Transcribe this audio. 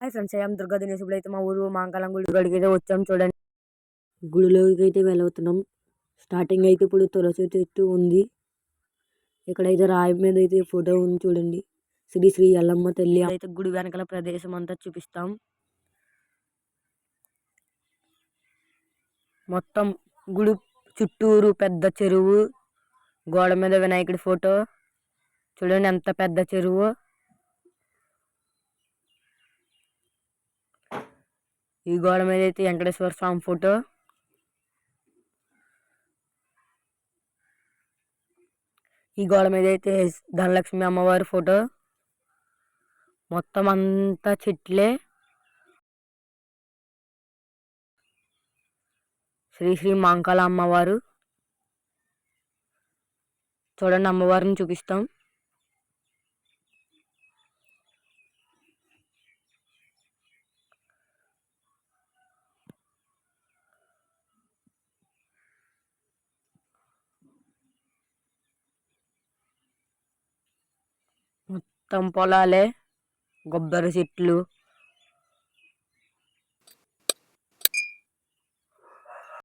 Hi friends I'm Durga Dinesh. అయితే మా ఊరు మాంకాలం గుడి గడికి అయితే వచ్చాం చూడండి. గుడిలోకి అయితే వెళ్ళవుతున్నాం స్టార్టింగ్ అయితే ఇప్పుడు తులసి చెట్టు ఉంది. ఇక్కడైతే రాయి మీద అయితే ఫోటో ఉంది చూడండి. శ్రీ శ్రీ ఎల్లమ్మ తల్లి అయితే గుడి వెనకాల ప్రదేశం అంతా చూపిస్తాం. మొత్తం గుడి చుట్టూరు పెద్ద చెరువు. గోడ మీద వినాయకుడి ఫోటో. చూడండి ఎంత పెద్ద చెరువు. ఈ గోడ మీద అయితే వెంకటేశ్వర స్వామి ఫోటో. ఈ గోడ మీద అయితే ధనలక్ష్మి అమ్మవారి ఫోటో. మొత్తం అంతా చెట్లే. శ్రీ శ్రీ మాంకాల అమ్మవారు. చూడండి అమ్మవారిని చూపిస్తాం. మొత్తం పొలాలే కొబ్బరి చెట్లు